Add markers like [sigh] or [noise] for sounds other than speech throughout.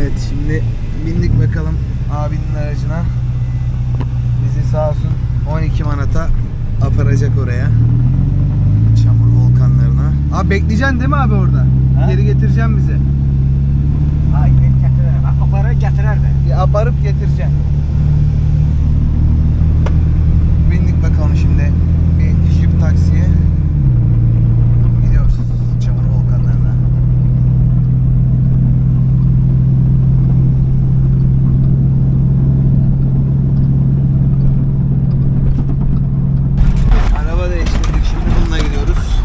Evet şimdi bindik bakalım abinin aracına. Bizi sağ olsun 12 manata aparacak oraya. Çamur volkanlarına. Abi bekleyeceksin değil mi abi orada? Ha? Geri getireceğim bize. Ha getirir. Ha aparı getirir de. Bir aparıp getireceksin. Bindik bakalım şimdi bir jip taksiye. Gidiyoruz çamur volkanlarına. Araba değiştirdik şimdi bununla gidiyoruz.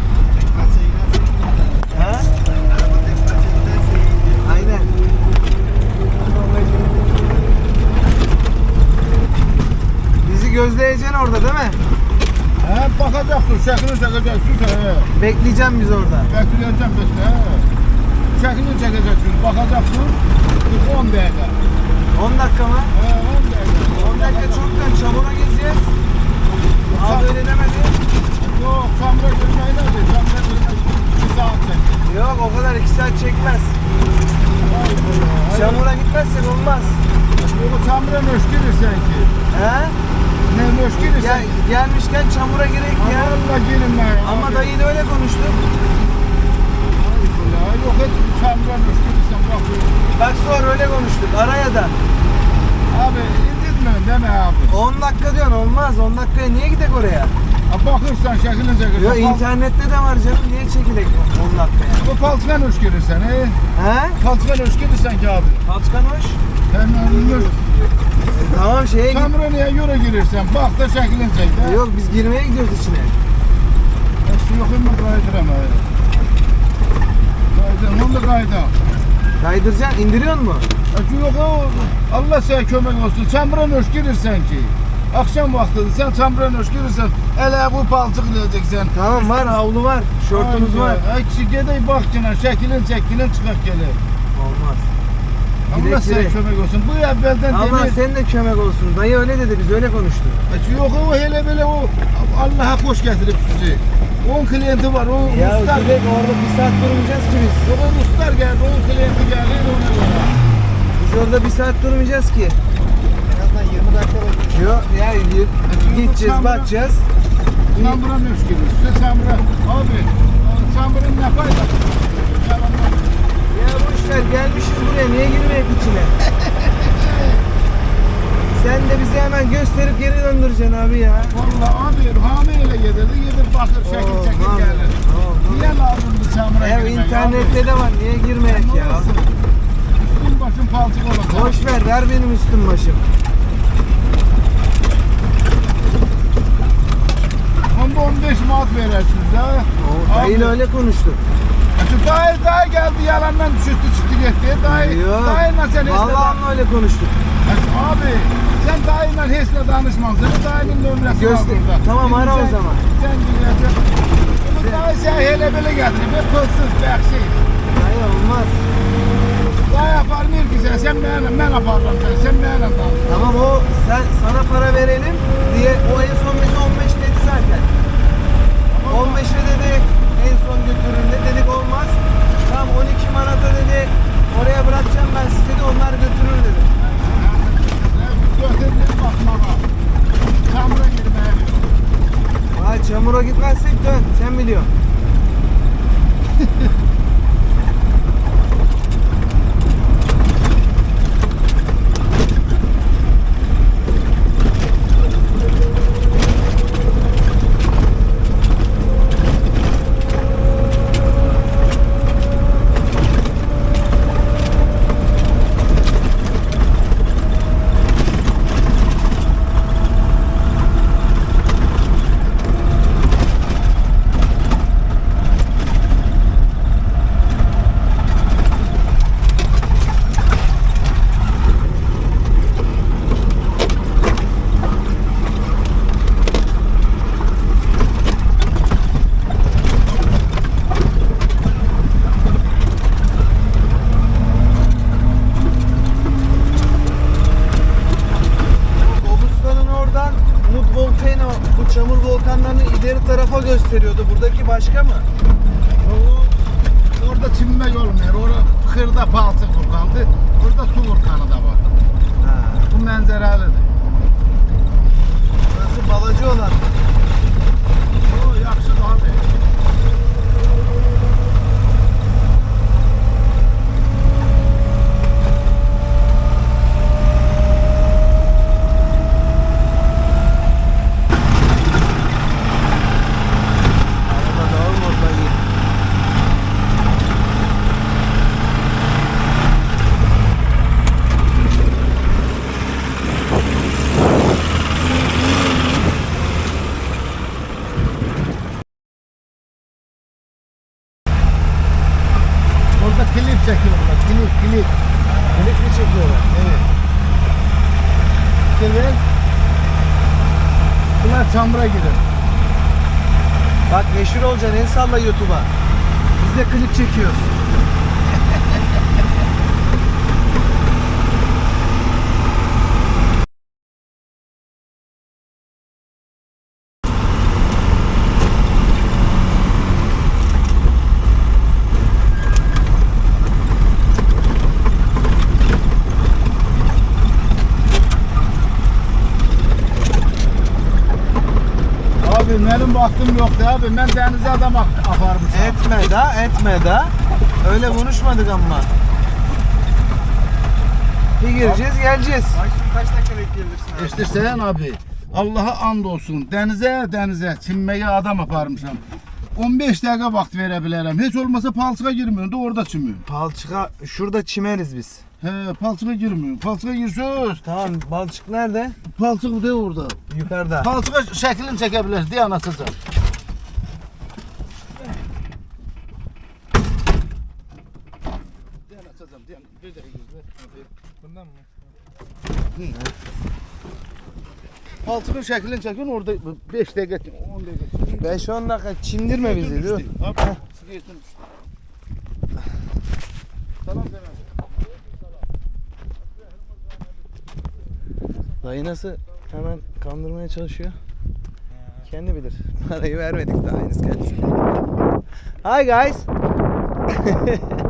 Ha? Aynen. Bizi orada değil mi? He bakacaksın, şeklini çekeceksin. He. Bekleyeceğim biz orada. Bekleyeceğim bekle. He. Şeklini çekeceksin, bakacaksın. 10 dakika. 10 dakika mı? He 10 dakika. 10 dakika çok dön çamura gireceğiz. Abi öyle demedi. Yok, çamura girmeyi de? Çamura girmeyi 2 saat çek. Yok o kadar 2 saat çekmez. Hayır. Çamura gitmezsek olmaz. Yok, çamura nöşkirir sanki. He? Ne nöşkirir Gel, sanki. gelmişken çamura girek ya. Allah girinme. Ama dayıyla öyle konuştuk. Yok et çamura nöşkirirsen bakıyorum. Bak sonra öyle konuştuk araya da. Abi incitme deme abi. 10 dakika diyorsun olmaz. 10 dakikaya niye gidek oraya? Bakırsan şeklini çekirsen. Yok internette de var canım. Niye çekilek 10 dakikaya? Bu paltığa nöşkirirsen. He? He? Paltığa nöşkirirsen ki abi. Kalçkan hoş. Tamam şeye git. Çamura niye yola girirsen bak da şeklini çek de. Yok biz girmeye gidiyoruz içine. E, Su yok mu kaydır ama. Kaydır, onu da kaydır. Kaydıracaksın, indiriyor mu? E, Su yok o. Allah sana kömek olsun. Çamura nöş girirsen ki. Akşam vaktidir sen çamura nöş girirsen ele bu paltık gideceksen. Tamam var, havlu var, şortumuz var. Ekşi gedey bak yine şeklin çekilin çıkak gelir. Olmaz. Allah gidek. kömek olsun. Bu evvelden Allah demir. senin de kömek olsun. Dayı öyle dedi, biz öyle konuştuk. E, Yok o hele böyle o Allah'a hoş getirip sizi. 10 klienti var. O Ya Ruslar, gidek orada bir saat durmayacağız ki biz. o Ruslar geldi. 10 klienti geldi. Ona göre. Biz orada bir saat durmayacağız ki. En azından 20 dakika bekliyor. Yok ya y- gideceğiz, Çamura- bakacağız. Çamura müşkülü. Size çamura. Abi çamurun ne faydası? Boşver gelmişiz buraya, niye girmeyek içine? [laughs] Sen de bizi hemen gösterip geri döndüreceksin abi ya. Vallahi abi hamileyle yedirdi. Yedir bakır şekil Oh, şekil man. gelir. Man. Niye lazımdı çamura Ya girmek internette de var, niye girmeyek abi? ya? Olsun? Üstün başın palçık olacak. Boş ver, ver benim üstüm başım. Onda 15 manat verirsiniz ha. O dayıyla Abi, öyle konuştuk. Dayı dayı geldi yalandan düşürdü çıktı gitti. Dayı, Yok. dayıyla sen hiç Vallahi onunla öyle konuştuk. Abi sen dayıyla hiç ne danışmazsın. Dayının numarası var Göster- burada. Tamam, ara o Sen- zaman. Sen gireceksin. Bu dayı sen hele böyle getirip hep pılsız beksiz. Dayı olmaz. Dayı yapar mı ki sen? Sen beğenin, ben yaparım sen. Sen beğenin lan. Tamam o sen sana para verelim diye o en son bize 15 dedi zaten. 15'e dedi meşhur olacaksın el salla YouTube'a. Biz de klip çekiyoruz. Abi benim vaktim yoktu abi. Ben denize adam ap- aparmışım. Etme da etme da. Öyle konuşmadık ama. Bir gireceğiz geleceğiz. Maksimum kaç dakika bekleyebilirsin abi? İşte Seyhan abi. Allah'a and olsun. Denize denize çinmeye adam aparmışam. 15 dakika vaxt verə bilərəm. Heç olmasa palçığa girmiyorum da orada çimiyorum. Palçığa şurada çimeriz biz. He, palçığa girmiyorum. Palçığa girsöz. Tamam balçık nerede? Palçıq de orada. Yukarıda. Palçığa şəklini çəkə bilərsən, deyə Palçığın şəklini çəkin orada 5 dəqiqə, 10 dəqiqə. 5-10 dakika çimdirme bizi dur. Abi, sigaretin düştü. Dayı nasıl hemen kandırmaya çalışıyor? Kendi bilir. Parayı vermedik daha henüz kendisine. Hi guys. [laughs]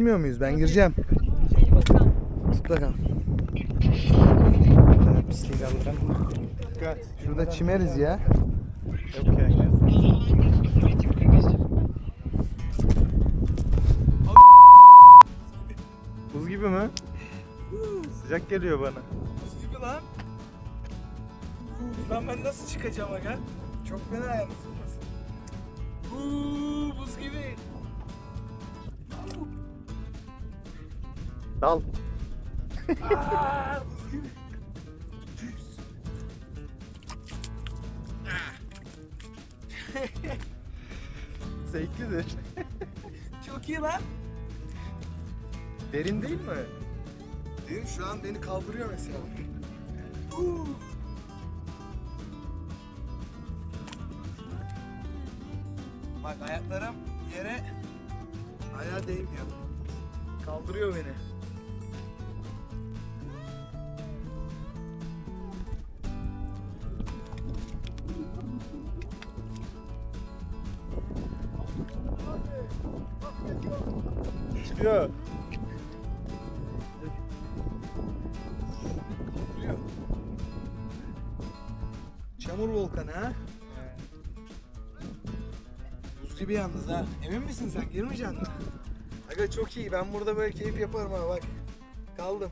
Girmiyor muyuz? Ben gireceğim. Şey. Tut bakalım. Pisliği kaldıralım. Dikkat. Şurada çimeriz ya. Okay. Buz gibi mi? Sıcak geliyor bana. Buz gibi lan. Lan ben nasıl çıkacağım aga? Çok fena yalnız burası. Uuu buz gibi. Dal. Zevklidir. Çok iyi lan. Derin değil mi? Benim şu an beni kaldırıyor mesela. Uuu. Bak ayaklarım yere ayağa değmiyor. Kaldırıyor beni. Çamur volkanı ha? Buz gibi yalnız ha. Emin misin sen girmeyeceksin mi? Aga çok iyi. Ben burada böyle keyif yaparım ha bak. Kaldım.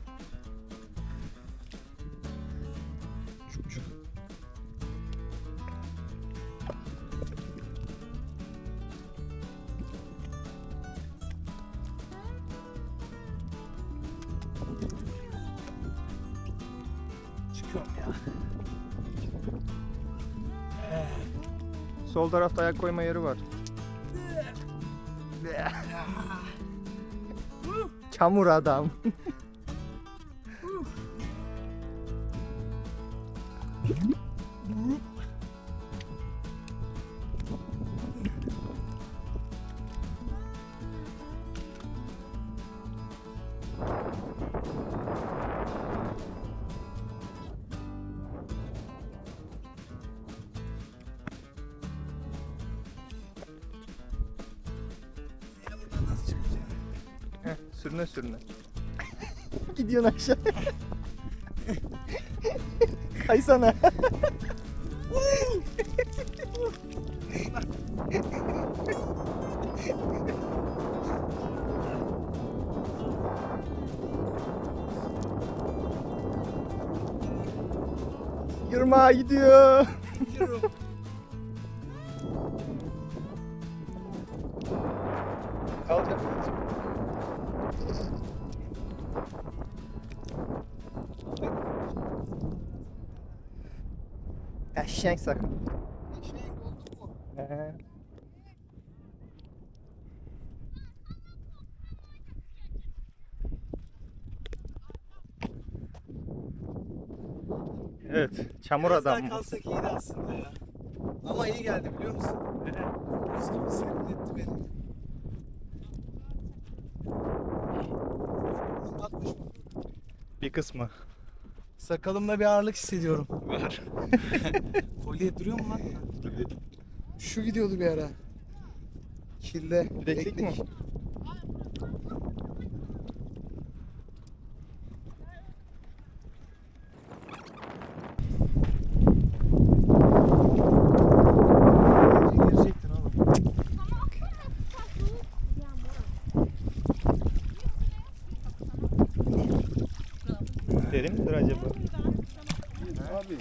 Sol tarafta ayak koyma yeri var. [laughs] Çamur adam. [laughs] sürüne sürüne. [laughs] Gidiyorsun aşağı. [laughs] Kaysana. Yırmağa gidiyor. Evet, çamur Biraz adam. kalsak iyiydi aslında ya. Ama iyi geldi biliyor musun? Buz gibi serinletti beni. Atmış mı? Bir kısmı. Sakalımda bir ağırlık hissediyorum. Var. [laughs] Kolye duruyor mu lan? Şu gidiyordu bir ara. Kilde. Bileklik mi? Derin midir acaba? Abi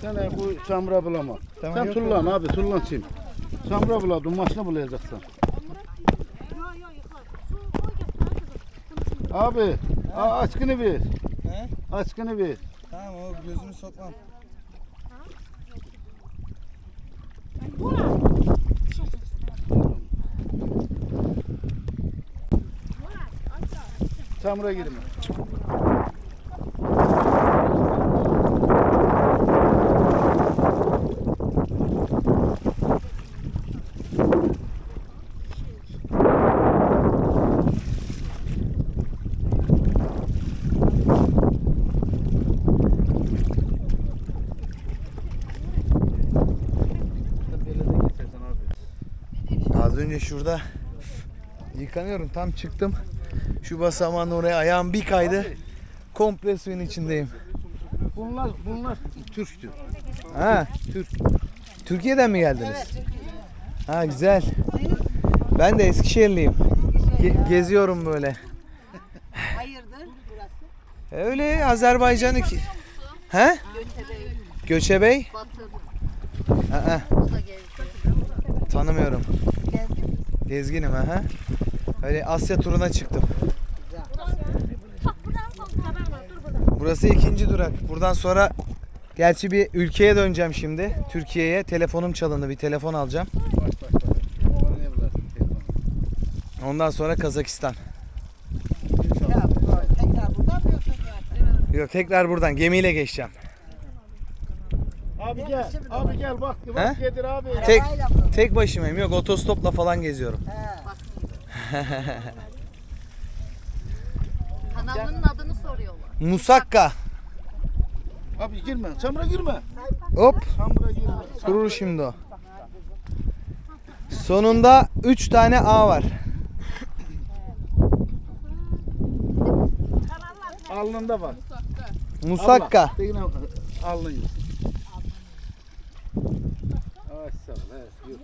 sen e, bu çamura bulama. Tamam, sen yok, tullan abi tullan sim. Çamura buladın maşına bulayacaksan. Abi a- açkını ver. He? Açkını ver. Tamam o gözünü sokmam. Çamura girme. Şurada yıkanıyorum tam çıktım. Şu basamağın oraya ayağım bir kaydı. Komple suyun içindeyim. Bunlar bunlar Türktür. Ha, Türk. Türkiye'den mi geldiniz? Ha güzel. Ben de Eskişehirliyim. Ge- geziyorum böyle. Hayırdır burası? Öyle Azerbaycan iki. He? Göçebey, Göçebey? Batı, Aa, tanımıyorum. Gezginim ha. Öyle Asya turuna çıktım. Burası ikinci durak. Buradan sonra gerçi bir ülkeye döneceğim şimdi. Türkiye'ye. Telefonum çalındı. Bir telefon alacağım. Ondan sonra Kazakistan. Yok tekrar buradan gemiyle geçeceğim. Abi gel. Abi gel bak. He? Bak getir abi. Tek tek başımayım. Yok otostopla falan geziyorum. He. [laughs] Kanalının adını soruyorlar. Musakka. Abi girme. Çamura girme. Hop. Çamura girme. Durur şimdi o. Sonunda 3 tane A var. Alnında var. Musakka. Allah, Yine alnın yok. Ay sağ ol. evet, yok.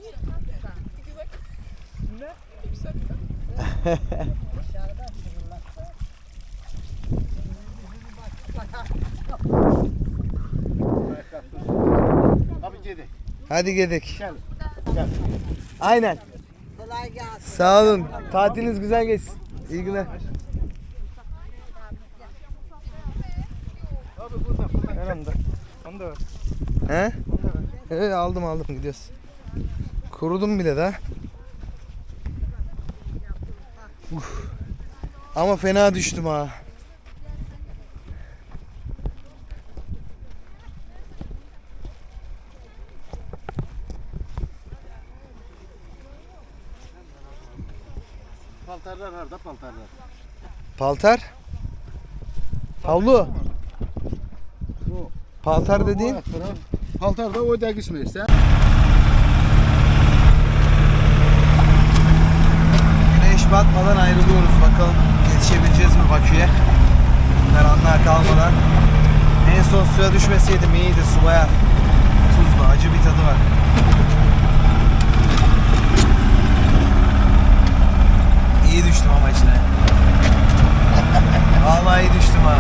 Abi gidelim. Hadi gidelim. Gel. Aynen. Kolay gelsin. Sağ olun. Tatiliniz güzel geçsin. İyi günler. Abi burada burada. Yanımda. Onu da ver. He? Evet aldım aldım gidiyoruz. Kurudum bile daha. Uf. Ama fena düştüm ha. Paltarlar nerede paltarlar? Paltar? Havlu. Paltar dediğin? Paltar da o da gitmeyse. Güneş batmadan ayrılıyoruz. Bakalım yetişebileceğiz mi Bakü'ye? Karanlığa kalmadan. En son suya düşmeseydim iyiydi. Su bayağı tuzlu, acı bir tadı var. İyi düştüm ama içine. [laughs] Vallahi iyi düştüm ha.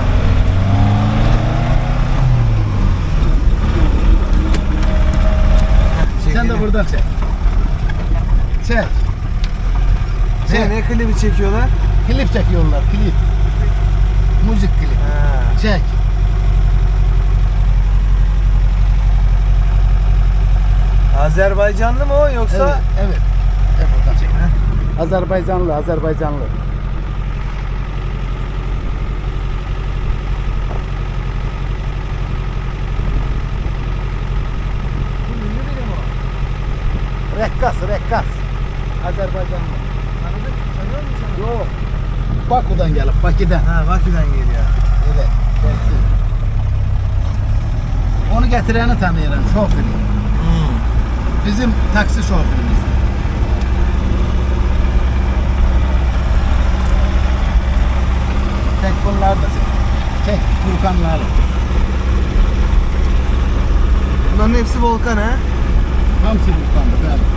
Sen de burada. Çek. Ne, ne klibi çekiyorlar? Klip çekiyorlar, klip. Müzik klip. Ha. Çek. Azerbaycanlı mı o yoksa? Evet, evet. Hep oradan çek. Azerbaycanlı, Azerbaycanlı. Rekkas, rekkas. Azerbaycanlı. Yok. Baku'dan gelip, Bakü'den. Ha Bakü'den geliyor. Evet, gelsin. Onu getireni tanıyorum, şoförü. Hmm. Bizim taksi şoförümüz. Tek bunlar da Tek Furkanlar. Bunların hepsi volkan ha? Hamsi Furkan'dı ben.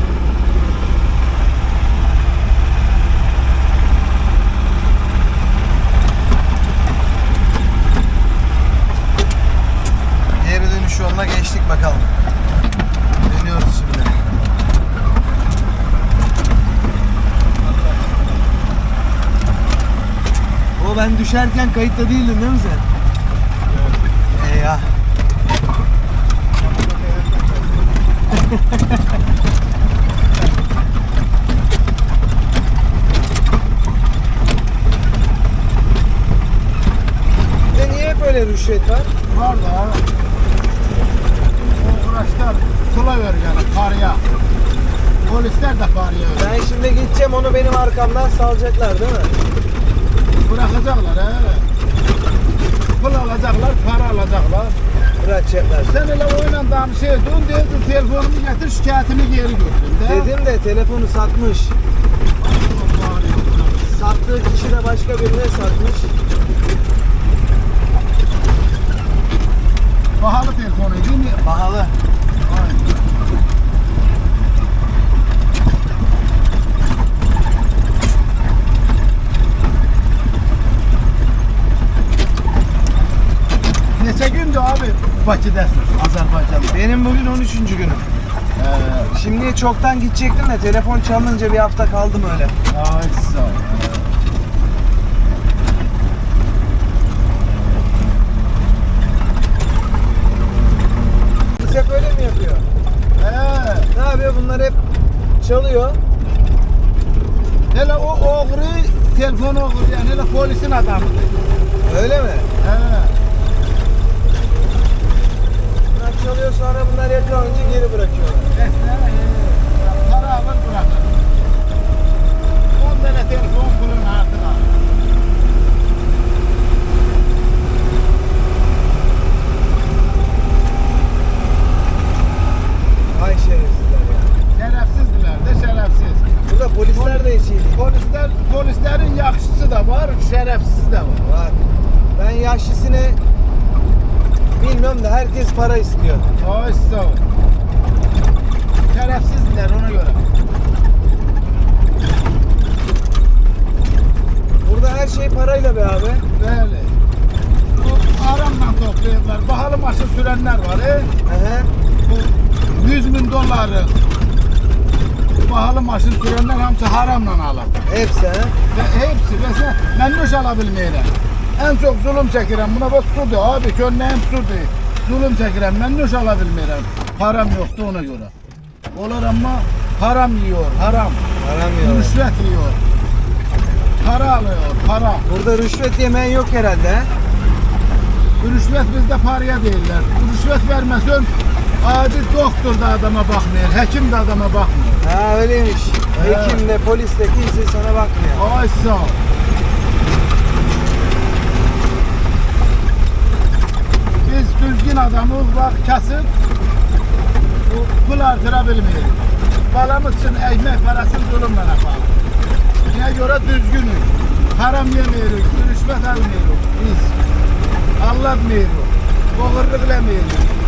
Dönüş yoluna geçtik bakalım. Dönüyoruz şimdi. O ben düşerken kayıtta değildin değil mi sen? Eyvah. [laughs] Bir de niye hep öyle rüşvet var? Var da kula ver yani paraya. Polisler de paraya ver. Ben şimdi gideceğim onu benim arkamdan salacaklar değil mi? Bırakacaklar he. Pul alacaklar, para alacaklar. Bırakacaklar. Sen hele oyla danışıyordun, şey diyordun telefonumu getir şikayetini geri götürün de. Dedim de telefonu satmış. Sattığı kişi de başka birine satmış. Pahalı telefonu değil mi? Pahalı. Aynen. Neçə gündür abi Bakıdasınız, Azərbaycanda? Benim bugün 13. günüm. Ee, Şimdi çoktan gidecektim de telefon çalınca bir hafta kaldım öyle. ay sağ ol. Polis hep öyle mi yapıyor? Ee, Ne yapıyor? Bunlar hep çalıyor. hele o oğru telefon oğru yani hele polisin adamıdır. Öyle mi? He. Bunlar çalıyor sonra bunlar yakalanınca geri bırakıyorlar. Besle, e, para alır bırakır. 10 tane telefon pulun artık alır. Ay şerefsizler ya. Şerefsizdiler de şerefsiz. Burada polisler de hiç iyi değil. Polisler, polislerin yaxşısı da var, şerefsiz de var. Var. Ben yaşlısını bilmiyorum da herkes para istiyor. Ay sağ ol. Şerefsizdiler ona göre. Burada her şey parayla be abi. Böyle. Bu aramla toplayırlar. Bahalı maşın sürenler var. E? Aha. Bu 100 bin doları bahalı maşın sürenler hamısı haramla alır. Hepsi ha. Ve hepsi mesela ben nöş alabilmeyirəm. En çok zulüm çekirəm. Buna bak sudur abi. Könləyim sudur. Zulüm çekirəm. Ben nöş alabilmeyirəm. Param yoktu ona göre. Olur ama haram yiyor. Haram. Aramıyor. Rüşvet yiyor. Para alıyor. Para. Burada rüşvet yemeyen yok herhalde ha. Rüşvet bizde paraya değiller. Rüşvet vermesen adi doktor da adama bakmıyor. Hekim de adama bakmıyor. Ha öyleymiş. Evet. Hekim de polis de kimse sana bakmıyor. Ay sağ ol. Biz düzgün adamız bak kasıp bu pul artıra bilmeyiz. Balamız için ekmek parasını zulümle yapalım. Niye göre düzgünüz. Haram yemeyiz, rüşvet almıyoruz biz. Allatmıyoruz, boğurluklemiyoruz.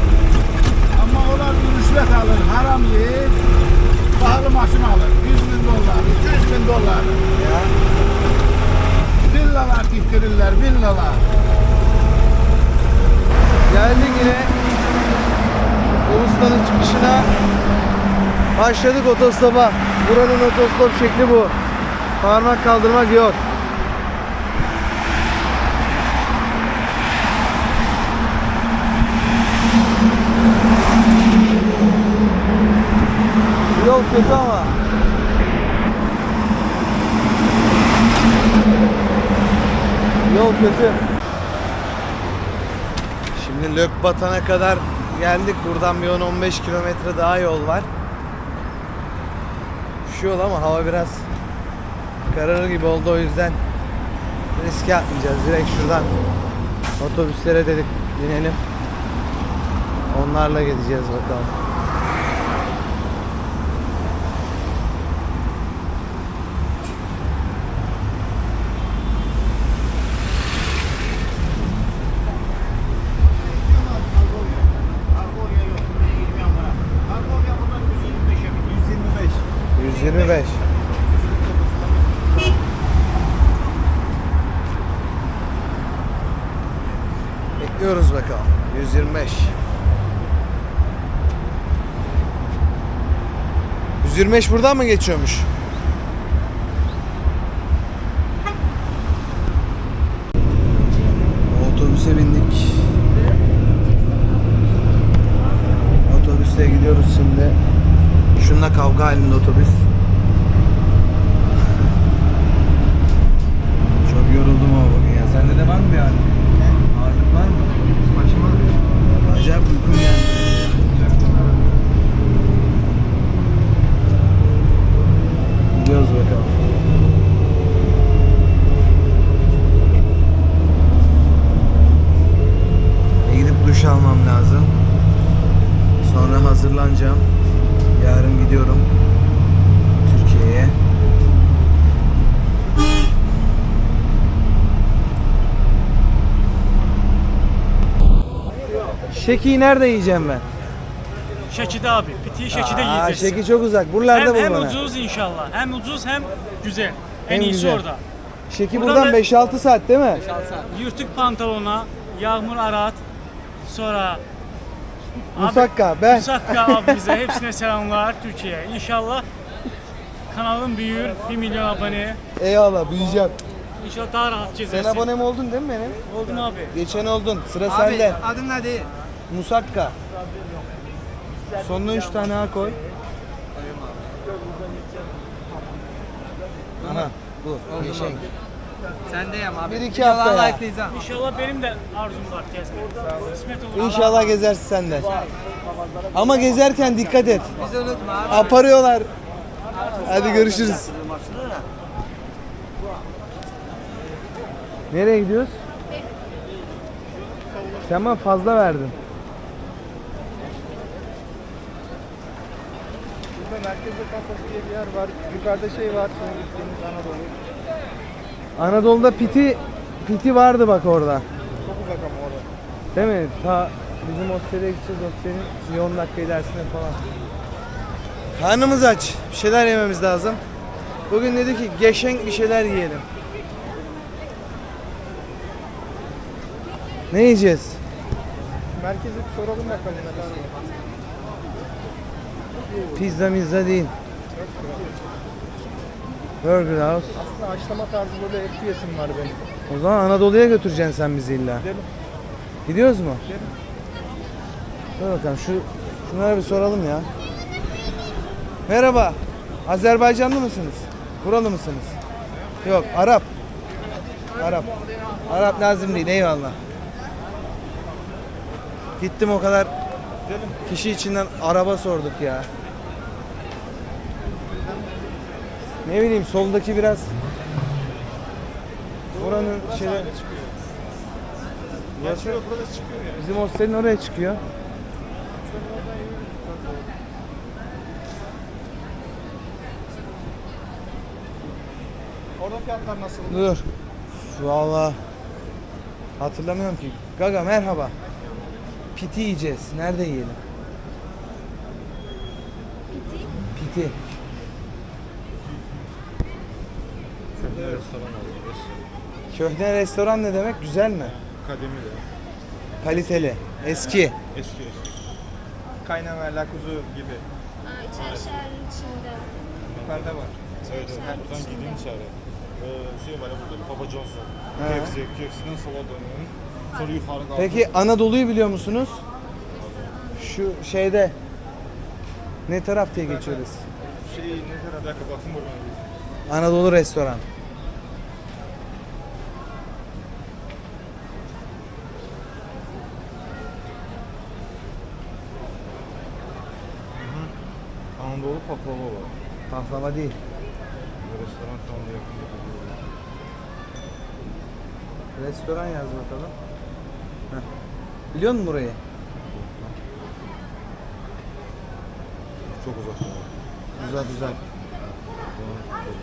Ama onlar rüşvet alır, haram yer, pahalı maşın alır. 100 bin dolar, 200 bin dolar. Ya. Villalar diktirirler, villalar. Geldik yine Ulus'tanın çıkışına Başladık otostopa. Buranın otostop şekli bu. Parmak kaldırmak yok. Yol kötü ama. Yol kötü. Şimdi Lökbatan'a kadar geldik. Buradan bir 10-15 kilometre daha yol var. Şu yol ama hava biraz kararır gibi oldu o yüzden riske atmayacağız. Direkt şuradan otobüslere dedik binelim. Onlarla gideceğiz bakalım. Argonya yok. Buraya girmeyen bana. Argonya buradan 125'e bin. 125. 125. Bekliyoruz bakalım. 125. 125 buradan mı geçiyormuş? Otobüse bindik. Otobüste gidiyoruz şimdi. Şununla kavga halinde otobüs. Çok yoruldum ama bugün ya. Sende de var mı bir ağrı? Ağırlık var mı? Başıma Acayip uykum geldi. Gidiyoruz bakalım. Bir Gidip duş almam lazım. Sonra hazırlanacağım. Yarın gidiyorum Türkiye'ye. Şeki'yi nerede yiyeceğim ben? Şeki'de abi. Pitiyi Şeki'de Aa, yiyeceksin. Şeki çok uzak. Buralarda hem, bul hem bana. ucuz inşallah. Hem ucuz hem güzel. En Hem iyisi güzel. orada. Şeki Buradan buradan da- 5-6 saat değil mi? Yırtık pantolona, yağmur arat, sonra Musakka, ben. Musakka [laughs] abimize hepsine selamlar Türkiye. İnşallah kanalım büyür. 1 milyon abone. Eyvallah büyüyeceğim. İnşallah daha rahat Sen gezersin. abone mi oldun değil mi benim? Oldum abi. Geçen oldun. Sıra sende. adın nedir? Musakka. Sonuna 3 tane A koy. Aha bu. Geçen. Sendeyim abi. Bir iki hafta ya. likelayacağım. İnşallah benim de arzum var gezmek. Kısmet olur. İnşallah gezersin sen de. Ama gezerken dikkat et. Bizi unutma abi. Aparıyorlar. Hadi görüşürüz. Nereye gidiyoruz? Sen bana fazla verdin. Merkezde kampası diye bir yer var. Yukarıda şey var. Sonra gittiğimiz Anadolu. Anadolu'da piti piti vardı bak orada. Çok uzak ama orada. Değil mi? Ta bizim hostele gideceğiz. Hostelin bir 10 dakika ilerisine falan. Karnımız aç. Bir şeyler yememiz lazım. Bugün dedi ki geçen bir şeyler yiyelim. Ne yiyeceğiz? Merkeze bir soralım bakalım. Pizza mizza değil. Burger House. Aslında haşlama tarzı böyle et yesim var benim. O zaman Anadolu'ya götüreceksin sen bizi illa. Gidelim. Gidiyoruz mu? Gidelim. Dur bakalım şu şunlara bir soralım ya. Merhaba. Azerbaycanlı mısınız? Buralı mısınız? Yok, Arap. Arap. Arap lazım değil, eyvallah. Gittim o kadar kişi içinden araba sorduk ya. Ne bileyim soldaki biraz buranın şeyler Gerçi yok burada çıkıyor ya. bizim hostelin oraya çıkıyor. Orada fiyatlar nasıl? Dur. Vallahi hatırlamıyorum ki. Gaga merhaba. Piti yiyeceğiz. Nerede yiyelim? Piti? Piti. Köhne restoran alıyoruz. Köhne restoran ne demek? Güzel mi? Kademi de. Kaliteli. Eski. Eski eski. Kaynana, lakuzu gibi. Aa, içer şerli Zafer'de var. Evet, evet. Buradan gideyim içeri. Ee, şey var ya burada, Papa Johnson. He. KFC, KFC'den sola dönüyorum. Sonra yukarı kalkıyorum. Peki Anadolu'yu biliyor musunuz? Şu şeyde ne taraf diye geçiyoruz? Şey, ne kadar? Bir dakika bakayım buradan. Anadolu restoran. Anadolu baklava var. Pahlava değil. Restoran şu anda yakın. Restoran yaz bakalım. Heh. Biliyor musun burayı? Çok uzak. Uzak uzak.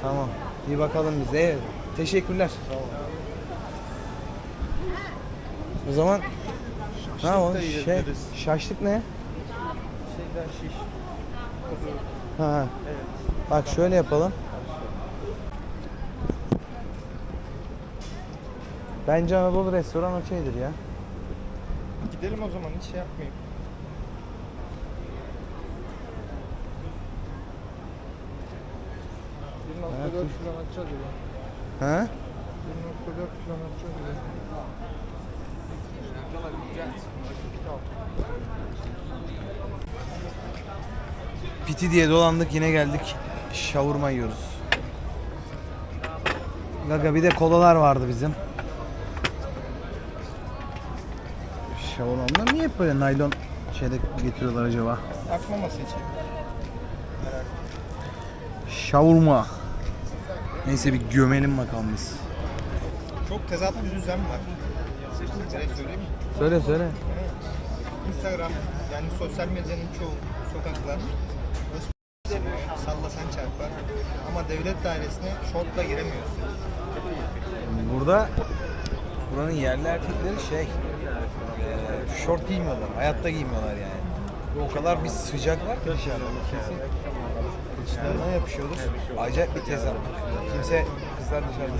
Tamam. İyi bakalım bize. Teşekkürler. O zaman ne yapalım? da Şey, şaşlık ne? Şeyden şiş. Ha. Bak şöyle yapalım. Bence Anadolu restoran okeydir ya. Gidelim o zaman, hiç şey yapmayayım. Evet. kilometre diyor. Ha? 1.4 kilometre diyor. Piti diye dolandık yine geldik. Şavurma yiyoruz. Gaga bir de kolalar vardı bizim. Şavurma. Bunlar niye hep böyle naylon şeyde getiriyorlar acaba? Akmaması için. Şavurma. Neyse bir gömelim bakalım biz. Çok tezat bir düzen var. Direkt söyleyeyim mi? Söyle söyle. Instagram yani sosyal medyanın çoğu sokaklar devlet dairesine şortla giremiyorsun. Burada buranın yerli erkekleri şey eee, şort giymiyorlar. Hayatta giymiyorlar yani. O kadar bir sıcak var ki dışarıda. İçlerine yapışıyoruz. Acayip bir tezat. Kimse kızlar dışarıda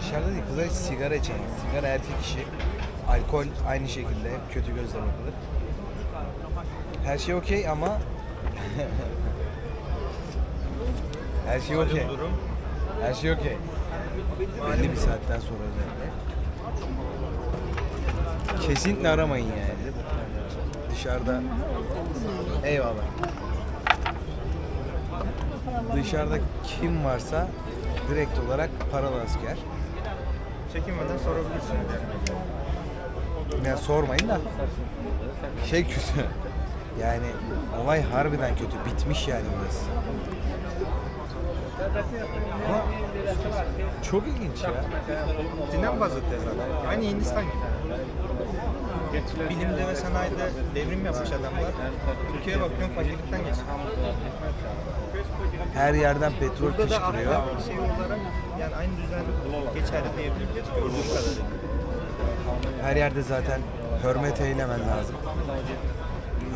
dışarıda değil kızlar sigara içemez. Sigara erkek işi. Alkol aynı şekilde hep kötü gözle bakılır. Her şey okey ama [laughs] her şey okey. Her şey okey. Belli bir saatten sonra özellikle. Kesinlikle aramayın yani. Dışarıda eyvallah. Dışarıda kim varsa direkt olarak paralı asker. Çekinmeden sorabilirsin. Yani sormayın da şey kötü. Yani olay harbiden kötü. Bitmiş yani burası. Ama çok ilginç ya. Dinem bazı tezat. Aynı Hindistan gibi. Bilimde ve sanayide devrim yapmış adamlar. Türkiye'ye bakıyorum fakirlikten geçiyor. Her yerden petrol Burada da fışkırıyor. şey olarak yani aynı düzen geçerli diyebiliriz gördüğüm kadarıyla. Her yerde zaten hürmet eylemen lazım.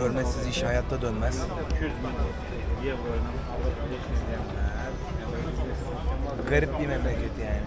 Hürmetsiz iş hayatta dönmez. Garip bir memleket yani.